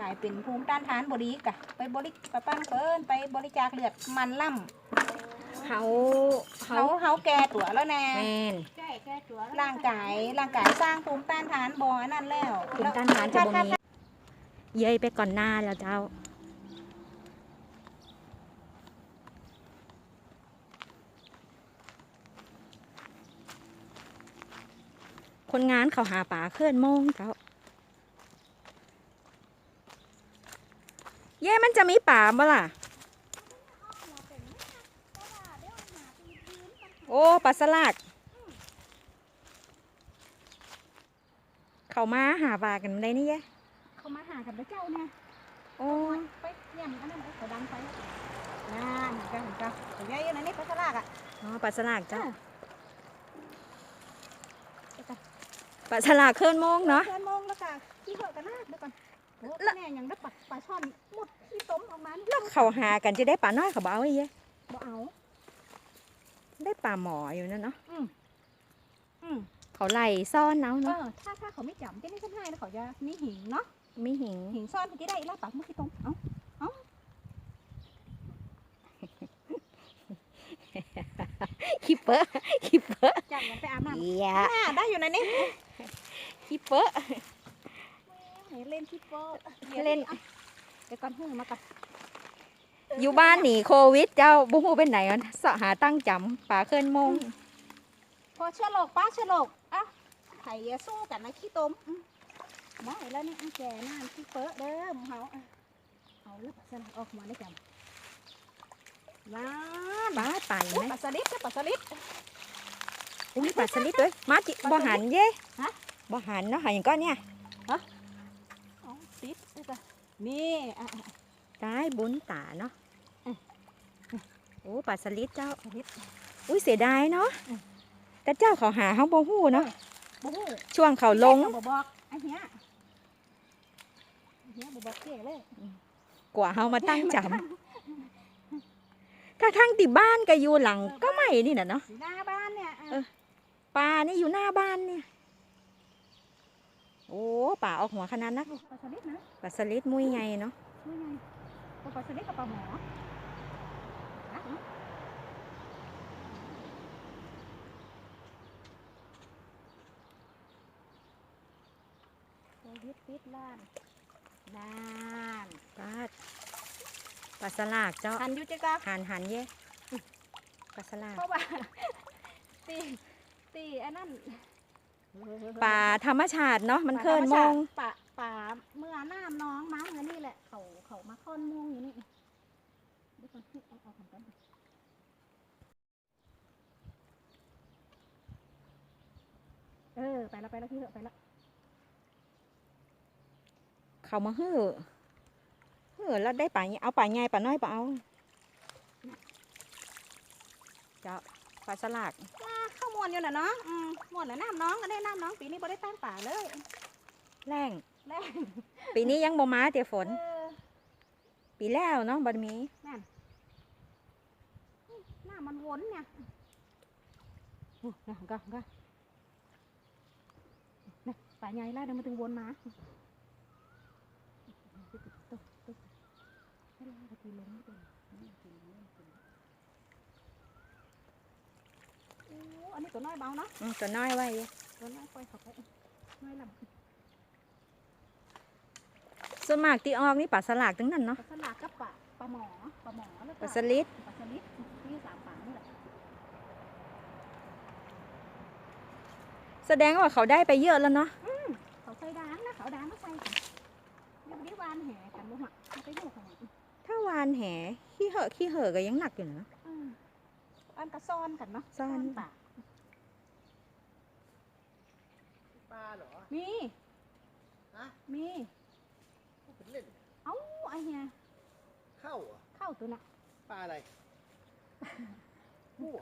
กลายเป็นภูมิต้านทานบดีกะไปบริไปปั้นเพิ่นไปบริจาคเลือดมันล่ำเขาเขาเฮาแก่ตัวแล้วแน่แม่นใช่แก้ตัวร่างกายร่างกายสร้างภูมิต้านทานบ่อนั่นแล้วภูมิต้านทานจะบ่มีเย้ยไปก่อนหน้าแล้วเจ้าคนงานเขาหาป่าเคลื่อนโมงเจ้า เย้มันจะมีป่าบ่ล่ะ โอ้ปลาสลากเขามาหาปลากันได้นี่เย้เขามาหากับพระเจ้าเนี่ยโอ้ไปเยี่ยมอันนั้นเขาดังไปนั่นเห็นกันเห็นกันเขาใหญ่อยู่นะนี่พระสลากอะอ๋อปลาสลากเจ้าเอ้าปลาสลากเคลื่อนโมงเนาะเชิญมงแล้วก็ที่เหอะกันนะเดี๋ยวก่อนโอ้ แล้วแน่ยังได้ปลาปลาช่อนหมดที่ต้มออกมานี่แล้วเขาหากันจะได้ปลาน้อยเขาบอกเอาไว้เย้บ่เอา ได้ปลาหมออยู่นั่นเนาะอืมอืมเขาไล่ซ่อนเอาเอเนาะอถ้าถ้าเขาไม่จับที่นี่ฉันให้นะเขาจะมีหิงเนาะมีหิงหิงซ่อนที่ได้แล้วปากมือที่ตรงเอ้าคิปเปอร์คิปเปอร์จับมันไปอาบน้ำเหี้ยน่าได้อยู่นะนี่คิปเปอร์ เล่นที่โป๊เล่นเดี๋ยวก่อนหื้อมาก่อนอยู่บ้านหนีโควิดเจ้าบุหูเป็นไหนกันสะหาตั้งจำปลาเคลื่อนโมง พอเชื้อโรคป้าเชื้อโรคอะไข่อย่าสู้กันนะขี้ต้มอืมได้แล้วนี่อะแก่น้ำที่เป๊ะเด้อหมูเฮาอะเอาแล้วปลาสลิดออกมาได้จังว้าปลาไปโอ้ไหมปลาสลิดเด้อปลาสลิดอุ้ยปลาสลิดด้วยมาจิปลาสลิดบ่หันเย่ฮะบ่หันเนาะหันอย่างก้อนเนี่ยเอา ติดได้ปะนี่อะอะได้บุญตาเนาะอืมโอ้ปลาสลิดเจ้า สลิดอุ้ยเสียดายเนาะอืมแต่เจ้าเขาหาเขาบ่หู้เนาะบู๊ช่วงเขาลงเขาบอกไอ้เหี้ยไอ้เหี้ยบ่บอกเจ๊เลยกว่าเขามาตั้งจำถ้าทั้งติบ้านก็อยู่หลังก็ไม่นี่น่ะเนาะหน้าบ้านเนี่ยอะเออปลานี่อยู่หน้าบ้านเนี่ย โอ้ป่าออกหัวขนาดนักปลาสลิดนะปลาสลิดมุ้ยไงเนาะนี่ไงปลาสลิดกับปลาหมออะโอ้ยึดปิดล้านล้านปลาปลาสลากเจ้าหันอยู่เจ๊กะหันหันเย่ปลาสลากเพราะว่าตีตีอันนั้น ปลาธรรมชาติเนาะมันเคลื่อนมองป่าป่าเมื่อน้ำน้องมาเมื่อนี่แหละเขาเขามาค่อนมงอยู่นี่เดี๋ยวก่อนเอาเอาของกันเออไปแล้วไปแล้วที่เหอะไปแล้วเขามาเฮ้อเฮ้อแล้วได้ปลาเอาปลาใหญ่ปลาน้อยปลาเอาเจ้าป ลาสลากอ่าเข้ามวนอยู่น่ะเนาะอืมมวนน่ะน้ำน้องก็ได้น้ำน้องปีนี้บ่ได้ตั้งป่าเลยแรงแรงปีนี้ยังบ่มาเตียฝนเออปีแล้วเนาะบัดมีนั่นหน้ามันวนเนี่ยโอ้นะก็ก็นี่ป่าใหญ่แล้วเดี๋ยวมันถึงวนมาโอ้ อันนี้ตัวน้อยเบาเนาะอืมตัวน้อยไว้อยู่ตัวน้อยปล่อยเขาไปน้อยลำส่วนมากที่ออกนี่ปลาสลากทั้งนั้นเนาะปลาสลากกับปลาปลาหมอปลาหมอแล้วปก็ลาสลิดปลาสลิดที่สามป่านี่แหละแสดงว่าเขาได้ไปเยอะแล้วเนาะเขาใส่ดางนะเขาดางมาใส่กันยังไม่ได้วานแห่กันลูกอะเอาไปลูกของมันถ้าวานแหขี้เหอะขี้เหอะก็ยังหนักอยู่นะอืมอันกระซ่อนกันเนาะซ่อนป่าป ลาเหรอ มี ฮะมี พูดเป็นเล่น เอ้าไอ้เหี้ยเข้าเหรอเข้าตัวน่ะปลาอะไร มั่ว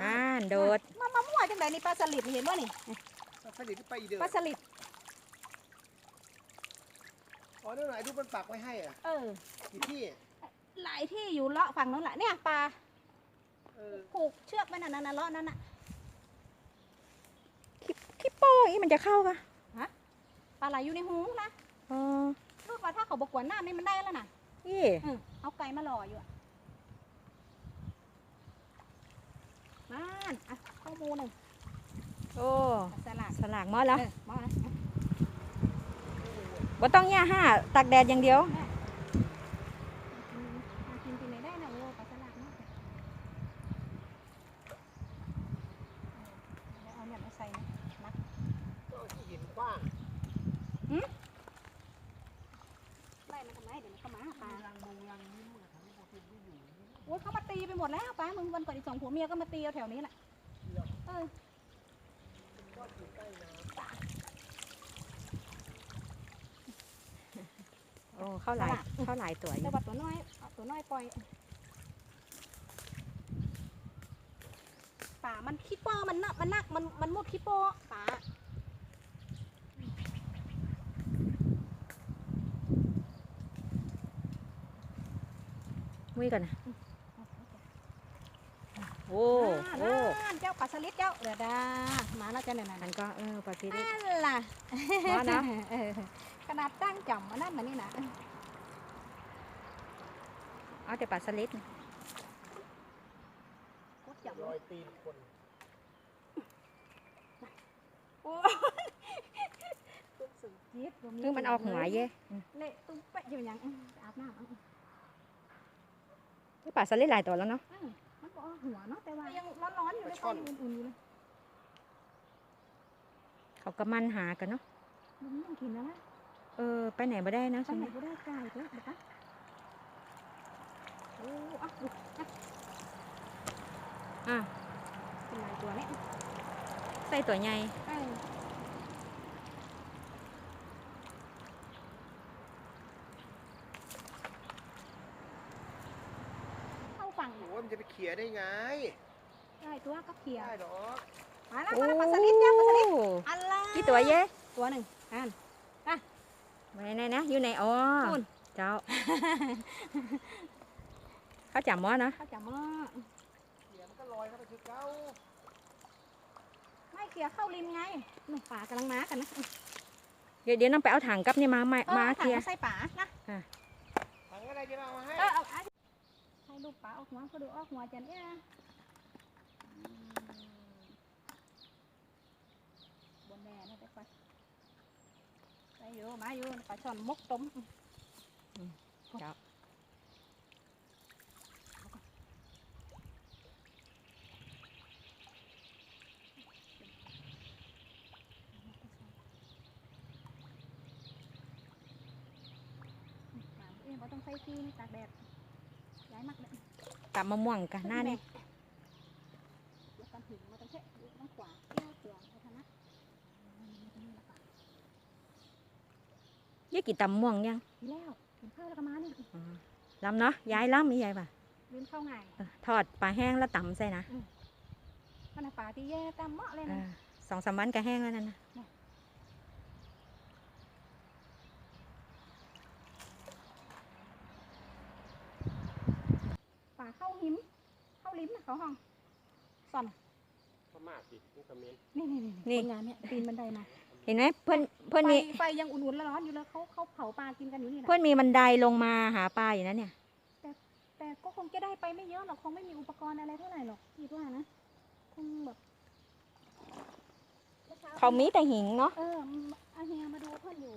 อ่านโดด มามามั่วจังไดนี่ปลาสลิดนี่เห็นว่านี่ปลาสลิดที่ไปอีเดือปลาสลิดอ๋อนั่นไหนรูปมันปักไว้ให้อะเออ กี่ที่ หลายที่อยู่เลาะฝั่งนู้นแหละเนี่ยปลาเออผูกเชือกไว้นั่นน่ะเลาะนั่นน่ะขี้ขี้ โป้อย่างนี้มันจะเข้ากะปลาไหลอยู่ในหูนะอ๋อลูกว่าถ้าเขาบกวนหน้านี่มันได้แล้วน่ะนี่อืมเอาไก่มารออยู่อะบ้านอะข้าวหมูหนึ่งโอ้สลัดสลากหมอแล้วเออหมอนะบ่ต้องย่าห้าตากแดดอย่างเดียวอืมมากินกินไหนได้นะโอ้ปลาสลัดเนาะเออเอาเนี่ยมาใส่นะมัด ก็เอาที่หินกว้าง ไล่มันทำไมเดี๋ยวมันเข้ามาหาปลา โอ้ยเขามาตีไปหมดแล้วป้ามึงวันก่อนอีกสองผัวเมียก็มาตีเอาแถวนี้แหละเออโอ้เข้าหลายเข้าหลายตัวอแต่ยู่ว่าตัวน้อยเอาตัวน้อยปล่อยป่ามันขี้โป้มันนักมันนักมันมันมุดขี้โป้ป่ามุ้ยก่อนนะ โอ้อ่าโอ้นั่นเจ้าปลาสลิดเจ้าเดี๋ยวดามาแล้วจ้ะเนี่ยอันั่นนก็เออปลาซิลินั่นล่ะว่านะเออขนาดตั้งจ่อมมานั่นมานี่นะเอาแต่ปลาสลิดโคตรจ่อมรอยตีนคนโอ้ตุ๊กสุดจี๊ดบ่คือมันออกหัวเย่เละตุ้มเปะอยู่อย่างอื้ออาบน้ำเอาปลาสลิดหลายตัวแล้วเนาะอื้อมันบอก หัวเนาะแต่ว่ายังร้อนๆอยู่เลยตอนอุ่นๆอยู่เลยเขาก็มันหากันเนาะมันยังกินแล้วนะเออไปไหนมาได้นะไปใช่ไหไหมนก็ได้ไก่เถอะเดี๋ยวปะโอ้อะดูอะอะเป็นลายตัวนี้ใส่ตัวใหญ่ เออเข้าฝั่ง โอ้ย มันจะไปเขี่ยได้ไงได้ตัวก็เขียวได้หรอกมาแล้วโอ้มาแล้วปลาสลิดจ้าปลาสลิดอันละกี่ตัวเย่ตัวหนึ่งอันไหนไหนนะอยู่ในอ๋อนู่นเจ้าเขาจับหมอนะข้าวจ๋าหม้อเขี่ยมันก็ลอยเข้าไปคือเก้าไม่เขียวเข้าริมไงหนุ่มป่ากำลังมากันนะเดี๋ยวเดี๋ยวน้องไปเอาถังกับนี่มามาออมาถัเคลียร์ใส่ป่านะถังอะไรจะเอามาให้เออเอาเอาให้ ลูกป่าออกหัวเขาดูออกหัวจันเนี่ยบนแน่นะแต่ไปไปอยู่มาอยู่ปลาช่อนมกต้มเจ้าเอ้ยบ่ต้องใส่ซีนตากแดด ตับมะม่วงกันหน้านี่เดี๋ยวกันถึงมาต้องเช็ดต้องขวาเที่ยวเสือพัฒนะยี่กี่ตับมะม่วงยังทีแล้วกินข้าวแล้วก็มาเนี่ยอ๋อลำเนาะย้ายลำมีใหญ่ป่ะลืมเข้าง่ายเออทอดปลาแห้งแล้วตำใส่นะมันน่ะป่าที่แย่ตามเหมาะเลยเอนะอสองสามวันก็แห้งแล้วนั่นนะ ป่าเข้าหิมเข้าลิ้มนะเขาห้องซ่อนพม่าสินี่คอมเมนต์นี่นี่นี่ คนงานเนี่ยปีนบันไดมาเห็นไหมเพื่อนเพื่อนไฟมีไฟยังอุ่นๆร้อนๆอยู่เลยเขาเขาเผาปลากินกันอยู่นี่นะเพื่อนมีบันไดลงมาหาปลาอยู่นะเนี่ย แต่ก็คงจะได้ไปไม่เยอะหรอกคงไม่มีอุปกรณ์อะไรเท่าไหร่หรอกคิดว่านะคงแบบเขามีแต่หิงเนาะเอออาเฮียมาดูเพื่อนอยู่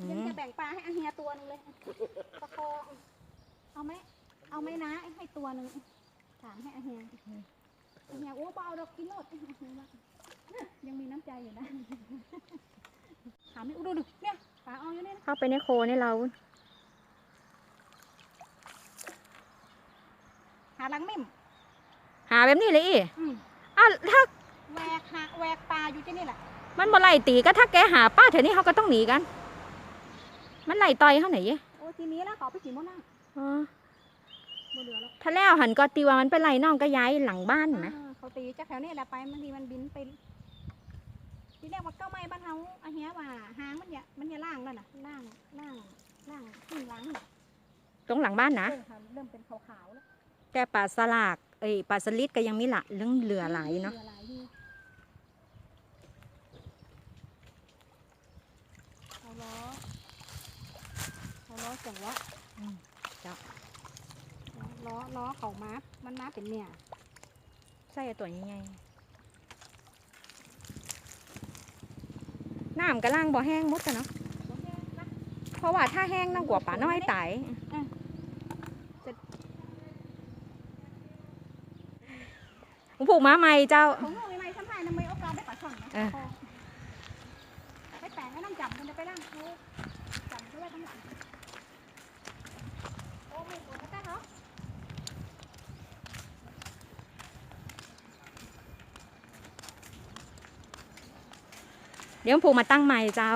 อืยังมจะแบ่งปลาให้อาเฮียตัวหนึงเลย ประคองเอาไหม เอาไหมนะให้ตัวหนึ่งถามให้อาเฮียอาเฮียโอ้เบเอาดอกกินโลดอาเฮียว่ายังมีน้ำใจอยู่นะถามนี่อู้ดูดูเนี่ยปลาเอาอยู่เนี่ยนะเข้าไปในโคในเราหาลังมิ่มหาแบบนี้เลยอีอืมอะถ้าแหวกหาแหวกปลาอยู่ที่นี่แหละมันบ่ไล่ตีก็ถ้าแกหาป้าแถวนี้เขาก็ต้องหนีกัน มันไล่ต่อยเขาไหนเย่โอ้ทีนี้แล้วเขาไปกินหมดนั่งอ๋อ บ่เหลือแล้วถ้าแล้วหันก็ตีว่ามันไปไล่น้องก็ย้ายหลังบ้านนะ อ่าเขาตีจากแถวนี้แหละไปบางทีมันบินไปทีแรกว่าเก้าไม้บ้านเฮาอาเฮียว่าหางมันอย่ามันอย่าล่างแล้วน่ะล่างล่างล่างขึ้นหล้างน่ะตรงหลังบ้านนะ เริ่มค่ะเริ่มเป็นขาวๆแล้วแต่ปลาสลากเอ้ยปลาสลิดก็ยังมีละเรื่องเหลือหลายเนาะ หลือหลายอยู่เอาล้อล้อจังหวะอืมจ้ะ ล้อล้อเขามามันมาเป็นเนี่ยใส่ตัวใหญ่ๆน้ำกระล่างบ่แห้งหมดกันเนาะเพราะว่าถ้าแห้งน้ำกว่าป่าน้อยตายผมผูกม้าใหม่เจ้าของเราใหม่ๆสัมภาษณ์น้ำไม่โอกาสได้ปลาช่อนนะ เออ ไปแปลงให้น้ำจำมันจะไปล่างเขาจำด้วยทั้งหมดโอ้ไม่ปวดก็ได้เหรอ เดี๋ยวผูกมาตั้งใหม่เจ้า